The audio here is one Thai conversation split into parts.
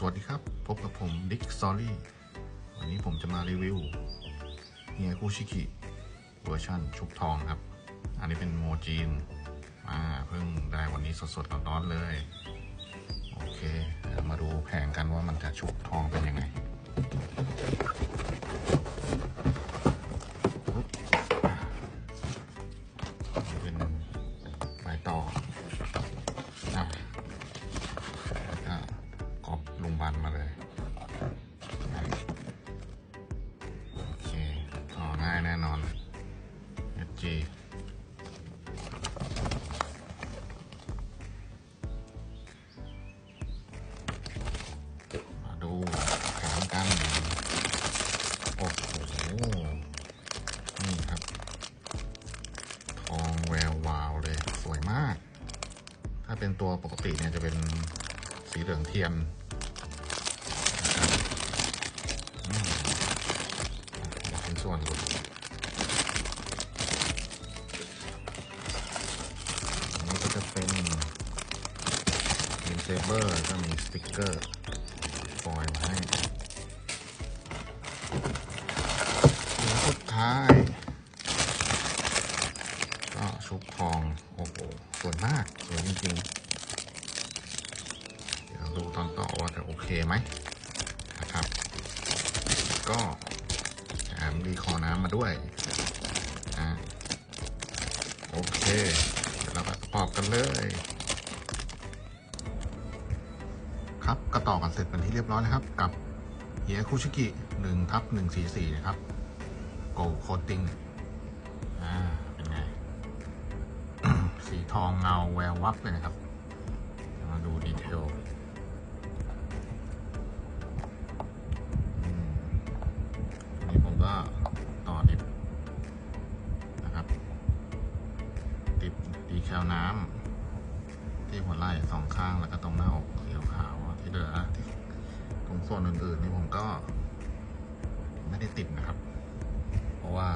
สวัสดีครับ พบกับผมดิกซอรี่วันนี้ผมจะมารีวิวเฮียคูชิกิเวอร์ชันชุบทองครับ อันนี้เป็นโมจีนมาเพิ่งได้วันนี้สดๆร้อนๆเลย โอเค มาดูแผงกันว่ามันจะชุบทองเป็นยังไง ปกติเนี่ยจะเป็นสีเหลืองเทียนนะครับอืมเป็นส่วนหลุดอันนี้ก็จะเป็นเป็นเซเบอร์ก็มีสติกเกอร์ฟอยล์มาให้สุดท้าย ก็ชุบทอง โอ้โห สวยมาก สวยจริงๆ เดี๋ยวดูตอนต่อว่า จะโอเคไหมนะครับ ก็แถมดีคอน้ำมาด้วยอะโอเคเดี๋ยวเราไปประกอบกันเลย ครับก็ต่อกันเสร็จเป็นที่เรียบร้อยนะครับ กับเฮียคุชิกิ1ทับ144 นะครับโกลโคตติ้งอ่าเป็นไง สีทองเงาแวววับเลยนะครับ มาดูดีเทล ก็ต่อดิบนะครับติดดีแคลน้ำที่หัวไหล่สองข้างแล้วก็ตรงหน้าอกสีขาวที่เหลือตรงส่วนอื่นๆนี่ผมก็ ไม่ได้ติดนะครับ เพราะว่า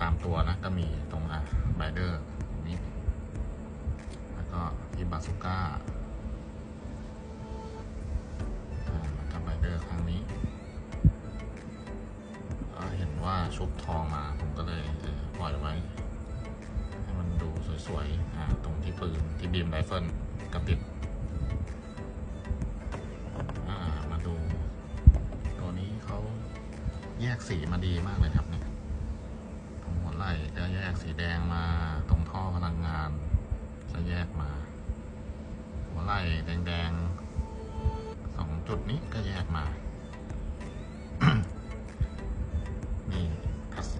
ตามตัวนะก็มีตรงอะไบเดอร์ตรงนี้ แล้วก็ที่บาสุก้าอ่าแล้วก็ไบเดอร์ครั้งนี้ ว่าชุบทองมา ผมก็เลยปล่อยไว้ ให้มันดูสวยๆตรงที่ปืนที่บีมไรเฟิลกับติดมาดู ตัวนี้เขาแยกสีมาดีมากเลยครับเนี่ยตรงหัวไหล่ก็แยกสีแดงมาตรงท่อพลังงานก็แยกมา หัวไหล่แดงๆสองจุดนี้ก็แยกมา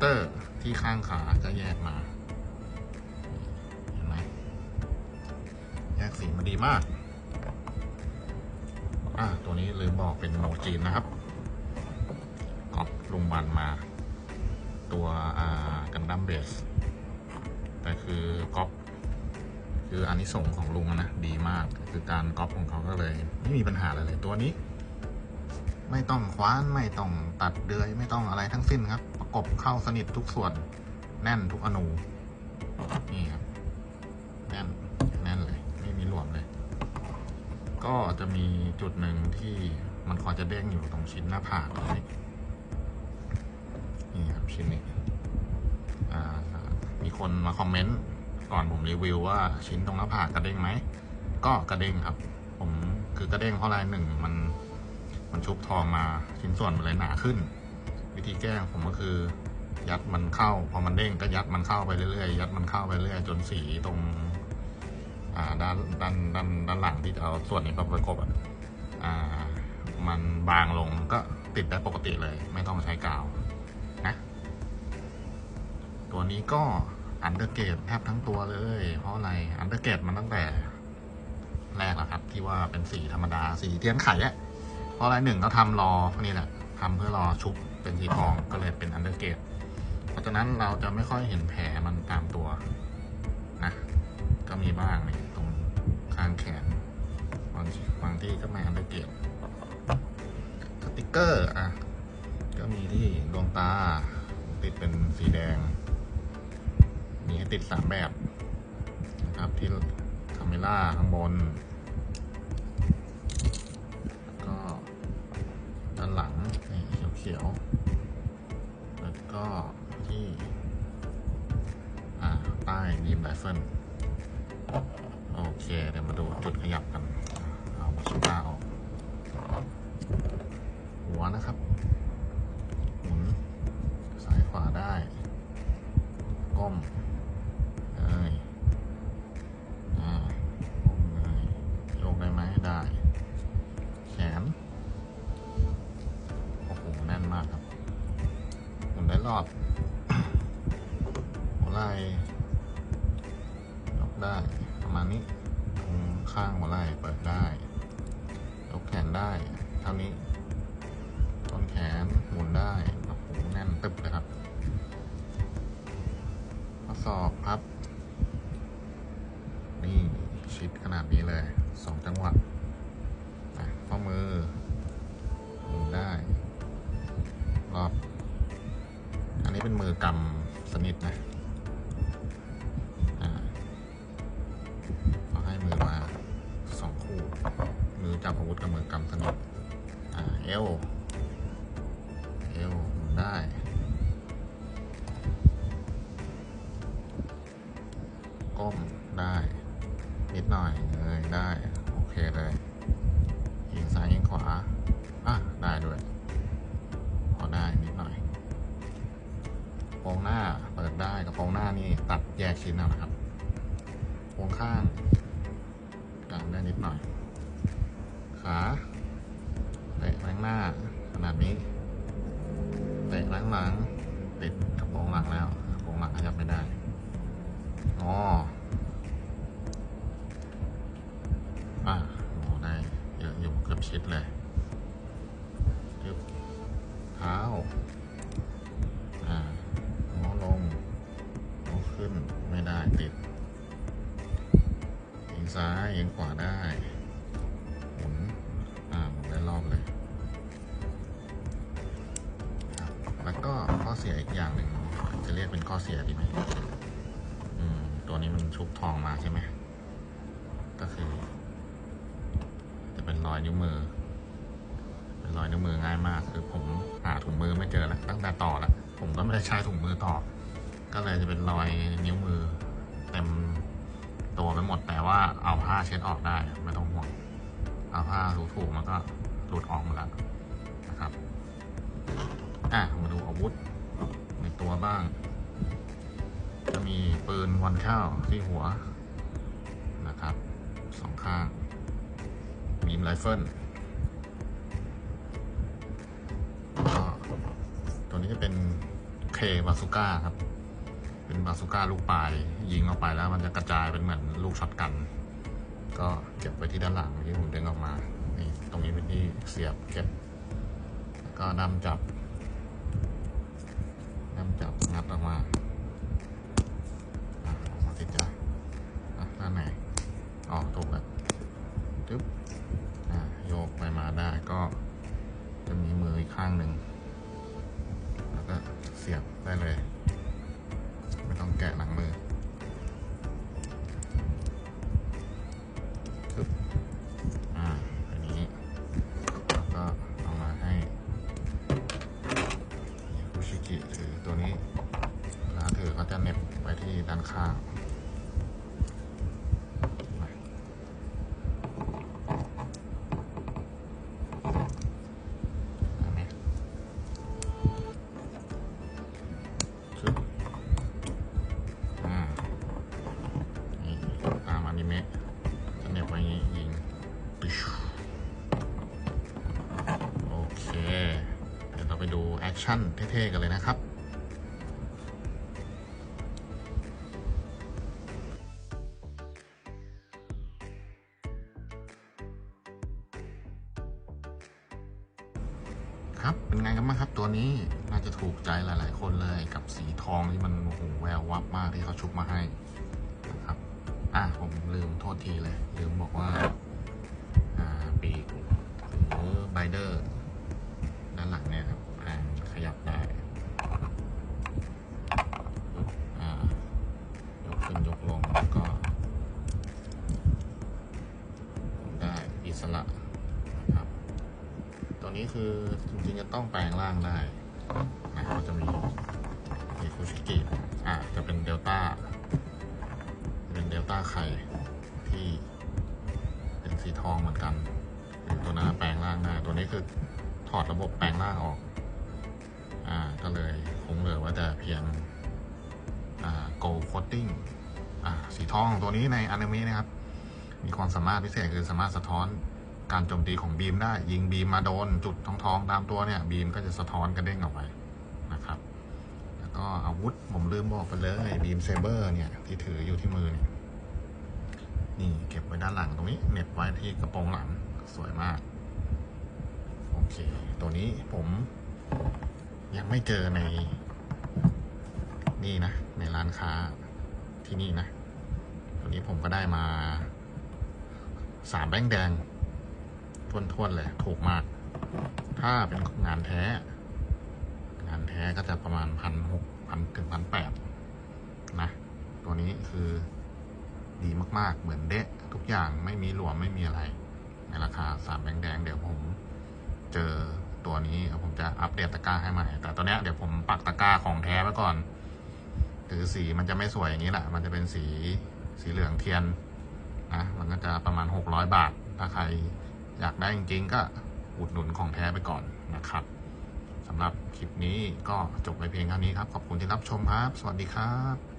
เตอร์ที่ข้างขาก็แยกมาเห็นไหมแยกสีมาดีมาก อะตัวนี้ลืมบอกเป็นโมจีนนะครับกอบลุงบันมา ตัวอ่ากันดั้มเบสแต่คือก๊อปคืออันนี้ส่งของลุงนะ ดีมากคือการก๊อปของเขาก็เลย ไม่มีปัญหาอะไรเลยตัวนี้ ไม่ต้องคว้านไม่ต้องตัดเดือย ไม่ต้องอะไรทั้งสิ้นครับ กบเข้าสนิททุกส่วน แน่นทุกอนูนี่ครับแน่นแน่นเลย ไม่มีหลวมเลย ก็จะมีจุดหนึ่งที่มันคอจะเด้งอยู่ตรงชิ้นหน้าผากตรงนี้นี่ครับชิ้นนี้มีคนมาคอมเมนต์ก่อนผมรีวิวว่าชิ้นตรงหน้าผากกระเด้งไหมก็กระเด้งครับ ผมคือกระเด้งเพราะอะไรหนึ่งมันมันชุบทองมาชิ้นส่วนมันเลยหนาขึ้น วิธีแก้ผมก็คือยัดมันเข้า พอมันเด้งก็ยัดมันเข้าไปเรื่อยๆยัดมันเข้าไปเรื่อยจนสีตรงด้านด้านด้านด้านหลังที่เอาส่วนนี้มาประกบอะอ่ามันบางลงก็ติดได้ปกติเลย ไม่ต้องใช้กาวนะ ตัวนี้ก็อันเดอร์เกตแทบทั้งตัวเลย เพราะอะไรอันเดอร์เกตมันตั้งแต่แรกแล้วครับ ที่ว่าเป็นสีธรรมดาสีเทียนไข่อะเพราะอะไรหนึ่งเขาทำรอพวกนี้แหละทำเพื่อรอชุบ เป็นสีทองก็เลยเป็นอันเดอร์เกตเพราะฉะนั้นเราจะไม่ค่อยเห็นแผลมันตามตัวนะก็มีบ้างนี่ตรงข้างแขนบางบางที่ก็ไม่อันเดอร์เกตสติกเกอร์อะก็มีที่ดวงตาติดเป็นสีแดง มีให้ติดสามแบบนะครับที่คาเมล่าข้างบน ยว แล้วก็ที่อ่าใต้บีมไรเฟิลโอเค เดี๋ยวมาดูจุดขยับกัน เอามาสุก้าเอา ศอกครับ นี่ชิดขนาดนี้เลยสองจังหวะอะข้อมือมุนได้รอบอันนี้เป็นมือกำสนิทนะอ่าก็ให้มือมาสองคู่ มือจับอาวุธกับมือกำสนิทอ่าเอว เอวได้ รงหน้าเปิดได้กระโปรงหน้านี่ตัดแยกชิ้นเอานะครับกระโปรงข้างกางได้นิดหน่อย ขาเตะแรงหน้าขนาดนี้เตะแรงหลังติดกระโปรงหลังแล้วกระโปรงหลังขยับไม่ได้อ๋ออะโอ้ได้เยอะอยู่เกือบชิดเลยยึบเท้า ซ้ายยิงขวาได้หมุนอ่าหมุนได้รอบเลยแล้วก็ข้อเสียอีกอย่างหนึ่งจะเรียกเป็นข้อเสียดีไหมอืมตัวนี้มันชุบทองมาใช่ไหมก็คือ จะเป็นรอยนิ้วมือ เป็นรอยนิ้วมือง่ายมาก คือผมหาถุงมือไม่เจอแล้วตั้งแต่ต่อแล้วผมก็ไม่ได้ใช้ถุงมือต่อ ก็เลยจะเป็นรอยนิ้วมือเต็ม ว่าเอาผ้าเช็ดออกได้ไม่ต้องห่วง เอาผ้าถูๆมันก็หลุดออกหมดแล้วนะครับอะมาดูอาวุธในตัวบ้าง จะมีปืนวันเข้าที่หัวนะครับสองข้าง มีมไรเฟิลก็ตัวนี้จะเป็นเคบาซูก้าครับ เป็นบาซูก้าลูกปลาย ยิงออกไปแล้วมันจะกระจายเป็นเหมือนลูกช็อตกัน ก็เก็บไว้ที่ด้านหลังที่ผมดึงออกมา นี่ตรงนี้เป็นที่เสียบเก็บแล้วก็นำจับนำจับงัดออกมาออมาติดจ้ะด้านไหนอ๋อถูกแล้วจึ๊บโยกไปมาได้ก็จะมีมืออีกข้างหนึ่งแล้วก็เสียบได้เลยะจะเหน็บไว้อย่านี้ยิงปิ๊ชโอเคเดี๋ยวเราไปดูแอคชั่นเท่ๆกันเลยนะครับ ครับ เป็นไงกันบ้างครับตัวนี้น่าจะถูกใจหลาย ๆ คนเลยกับสีทองที่มันโอ้โหแวววับมากที่เขาชุบมาให้นะครับ อะผมลืมโทษทีเลย ลืมบอกว่า อ่าปีกหรือไบเดอร์ ด้านหลังเนี่ยครับอ่าขยับได้อ่ายกขึ้นยกลงแล้วก็หมุนได้อิสระนะครับ ตัวนี้คือจริงๆจะต้องแปลงร่างได้นะก็จะมีมีคูชิกิอะจะเป็นเดลต้าเป็นเดลต้าไข่ที่เป็นสีทองเหมือนกัน ตัวนั้นแปลงร่างได้ ตัวนี้คือถอดระบบแปลงร่างออก อ่าก็เลยคงเหลือว่าแต่เพียงอ่า gold coating อ่าสีทองตัวนี้ในอนิเมะนะครับ มีความสามารถพิเศษคือสามารถสะท้อน การโจมตีของบีมได้ ยิงบีมมาโดนจุดทองทองๆตามตัวเนี่ย บีมก็จะสะท้อนกระเด้งออกไปนะครับ แล้วก็อาวุธผมลืมบอกไปเลยบีมเซเบอร์เนี่ยที่ถืออยู่ที่มือเนี่ยนี่เก็บไว้ด้านหลังตรงนี้เน็บไว้ที่กระโปรงหลังสวยมาก โอเค ตัวนี้ผมยังไม่เจอใน นี่นะ ในร้านค้าที่นี่นะ ตัวนี้ผมก็ได้มาสามแบงค์แดง ทวนๆเลย ถูกมาก ถ้าเป็นงานแท้ งานแท้ก็จะประมาณพันหกพันถึงพันแปดนะ ตัวนี้คือดีมาก ๆ เหมือนเดะทุกอย่างไม่มีหลวมไม่มีอะไร ในราคาสามแบงแดงเดี๋ยวผมเจอตัวนี้ผมจะอัปเดตตะกร้าให้ใหม่ แต่ตอนเนี้ยเดี๋ยวผมปักตะกร้าของแท้ไว้ก่อนถือสีมันจะไม่สวยอย่างนี้แหละ มันจะเป็นสีสีเหลืองเทียนนะ มันก็จะประมาณ600บาท ถ้าใคร อยากได้จริงๆก็อุดหนุนของแท้ไปก่อนนะครับสำหรับคลิปนี้ก็จบไปเพียงเท่านี้ครับ ขอบคุณที่รับชมครับ สวัสดีครับ